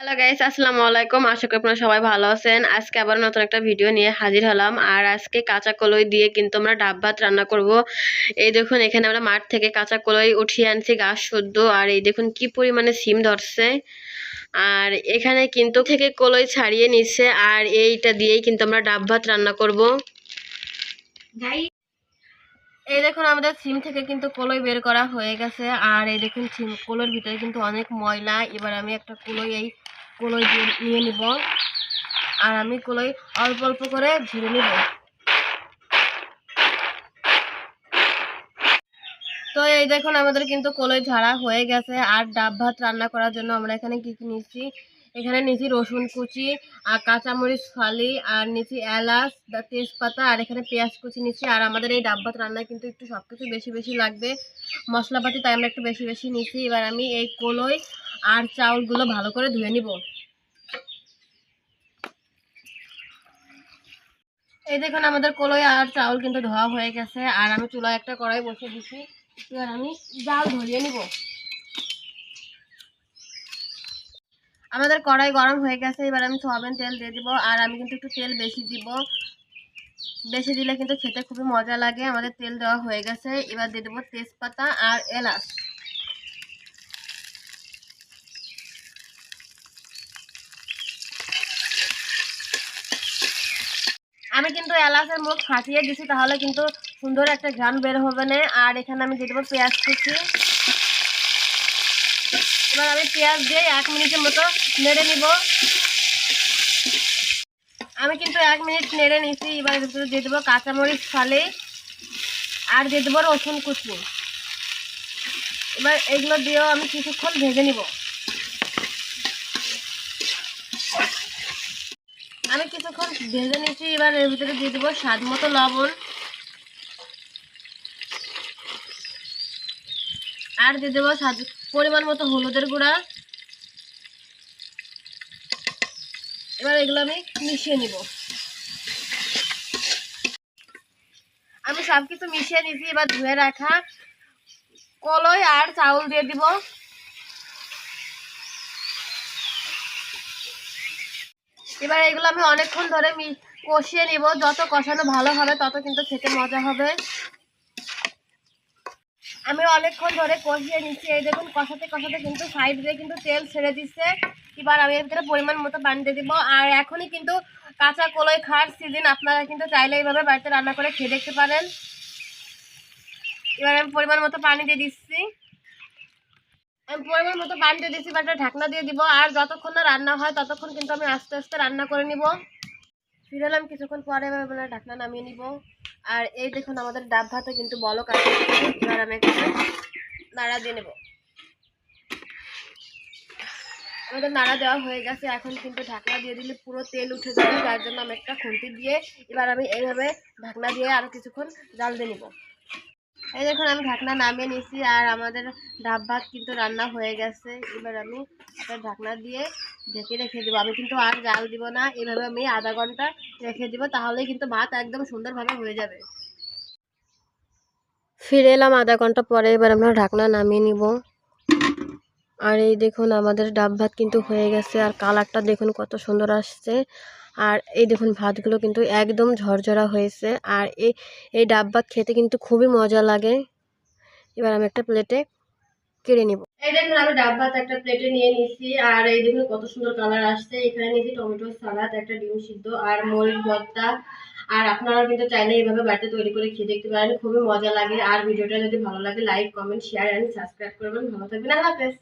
Hello guys আসসালামু আলাইকুম। আশা করি আপনারা সবাই ভালো আছেন। আজকে আবার নতুন একটা ভিডিও নিয়ে হাজির হলাম। আর আজকে কাঁচা কলই দিয়ে কিন্তু আমরা ডাব ভাত রান্না করব। এই দেখুন, এখানে আমরা মাঠ থেকে কাঁচা কলই উঠিয়ে আনছি, গাছ শুদ্ধ। আর এই দেখুন, কি পরিমাণে সিম ধরছে। আর এখানে কিন্তু থেকে কলই ছাড়িয়ে নিচ্ছে। আর এইটা দিয়েই কিন্তু আমরা ডাব ভাত রান্না করব। এই দেখুন, আমাদের সিম থেকে কিন্তু কলই বের করা হয়ে গেছে। আর এই দেখুন, সিম কলোর ভিতরে কিন্তু অনেক ময়লা। এবার আমি একটা কলই, এই কলই নিয়ে নিব। আর আমি কলই অল্প অল্প করে ঝেড়ে নিব। তো এই দেখুন, আমাদের কিন্তু কলই ঝাড়া হয়ে গেছে। আর ডাব ভাত রান্না করার জন্য আমরা এখানে কি কি নিচ্ছি এখানে নিচে রসুন কুচি, আর কাঁচামরিচ ফালি, আর নিচে এলাচ তেজপাতা, আর এখানে পেঁয়াজ কুচি নিচ্ছি আর আমাদের এই ডাব ভাত রান্নায় কিন্তু একটু সব কিছু বেশি বেশি লাগবে। মশলাপাতি তাই আমরা একটু বেশি বেশি নিচ্ছি এবার আমি এই কলই আর চাউলগুলো ভালো করে ধুয়ে নিব। এই দেখুন আমাদের কলই আর চাউল কিন্তু ধোয়া হয়ে গেছে। আর আমি চুলায় একটা কড়াই বসে দিছি। এবার আমি জাল ধরিয়ে নিব। আমাদের কড়াই গরম হয়ে গেছে, এবার আমি সোয়াবিন তেল দিয়ে দিব, আর আমি কিন্তু একটু তেল বেশি দিব। বেশি দিলে কিন্তু খেতে খুবই মজা লাগে, আমাদের তেল দেওয়া হয়ে গেছে, এবার দিয়ে দেবো তেজপাতা আর এলাচ। আমি কিন্তু এলাচের মুখ ফাটিয়ে দিছি, তাহলে কিন্তু সুন্দর একটা ঘ্রাণ বের হবে না, আর এখানে আমি দিয়ে দেবো পেঁয়াজ কুচি। এবার আমি পেঁয়াজ দিয়ে এক মিনিটের মতো নেড়ে নিব। আমি কিন্তু এক মিনিট নেড়ে নিছি এবার ভিতরে দিয়ে দেবো কাঁচামরিচ, ফালে, আর দিয়ে দেবো রসুন কুচি। এবার এগুলো দিয়েও আমি কিছুক্ষণ ভেজে নিব। আমি কিছুক্ষণ ভেজে নিচ্ছি এবার এর ভিতরে দিয়ে দেবো স্বাদ মতো লবণ। আর দিয়ে দেবো স্বাদ পরিমাণ মতো হলুদের গুঁড়া। এবার এগুলো আমি মিশিয়ে নিব। আমি সব কিছু মিশিয়ে নিয়েছি, এবার ধুয়ে রাখা কলই আর চাউল দিয়ে দিব। এবার এগুলো আমি অনেকক্ষণ ধরে কষিয়ে নিব, যত কষানো ভালো হবে, তত কিন্তু খেতে মজা হবে। আমি অনেকক্ষণ ধরে কষিয়ে নিচ্ছি। এই দেখুন, কষাতে কষাতে কিন্তু সাইড দিয়ে কিন্তু তেল ছেড়ে দিচ্ছে। এবার আমি এর পরিমাণ মতো পানি দিয়ে দিব। আর এখনই কিন্তু কাঁচা কলই খাওয়ার সিজন আপনারা কিন্তু চাইলে এইভাবে বাড়িতে রান্না করে খেয়ে দেখতে পারেন। এবার আমি পরিমাণ মতো পানি দিয়ে দিচ্ছি। আমি পরিমাণ মতো পানি দিয়ে দিচ্ছি একটা ঢাকনা দিয়ে দিব। আর যতক্ষণ না রান্না হয়, ততক্ষণ কিন্তু আমি আস্তে আস্তে রান্না করে নিব। ফিরে এলাম, কিছুক্ষণ পরে ঢাকনা নামিয়ে নিব। আর এই দেখুন আমাদের ডাব ভাতে কিন্তু বলক আছে। এবার আমি একটু নাড়া দিয়ে নেব। আমাদের নাড়া দেওয়া হয়ে গেছে, এখন কিন্তু ঢাকনা দিয়ে দিলে পুরো তেল উঠে যাবে, যার জন্য আমি একটা খুন্তি দিয়ে এবার আমি এইভাবে ঢাকনা দিয়ে আরও কিছুক্ষণ জাল দিয়ে নিব। এই দেখুন আমি ঢাকনা নামিয়ে নিয়েছি, আর আমাদের ডাব ভাত কিন্তু রান্না হয়ে গেছে। এবার আমি একটা ঢাকনা দিয়ে ঢেকে রেখে দেবো। আমি কিন্তু আর জাল দিব না। এভাবে আমি আধা ঘণ্টা রেখে দিব, তাহলেই কিন্তু ভাত একদম সুন্দরভাবে হয়ে যাবে। ফিরে এলাম আধা ঘণ্টা পরে, এবার আমরা ঢাকনা নামিয়ে নিব। আর এই দেখুন, আমাদের ডাব ভাত কিন্তু হয়ে গেছে। আর কালারটা দেখুন কত সুন্দর আসছে। আর এই দেখুন, ভাতগুলো কিন্তু একদম ঝরঝরা হয়েছে। আর এই এই ডাব ভাত খেতে কিন্তু খুবই মজা লাগে। এবার আমি একটা প্লেটে কেড়ে নিব। এই দেখুন আমি ডাব ভাত একটা প্লেটে নিয়ে নিছি আর এই দেখুন, কত সুন্দর কালার আসছে। এখানে নিয়েছি টমেটো সালাদ একটা ডিম সিদ্ধ, আর মরিচ ভর্তা। আর আপনারা কিন্তু চাইলে এইভাবে বাড়িতে তৈরি করে খেয়ে দেখতে পারেন। খুবই মজা লাগে। আর ভিডিওটা যদি ভালো লাগে like comment share and subscribe করবেন। ভালো থাকবেন। আল্লাহ হাফেজ।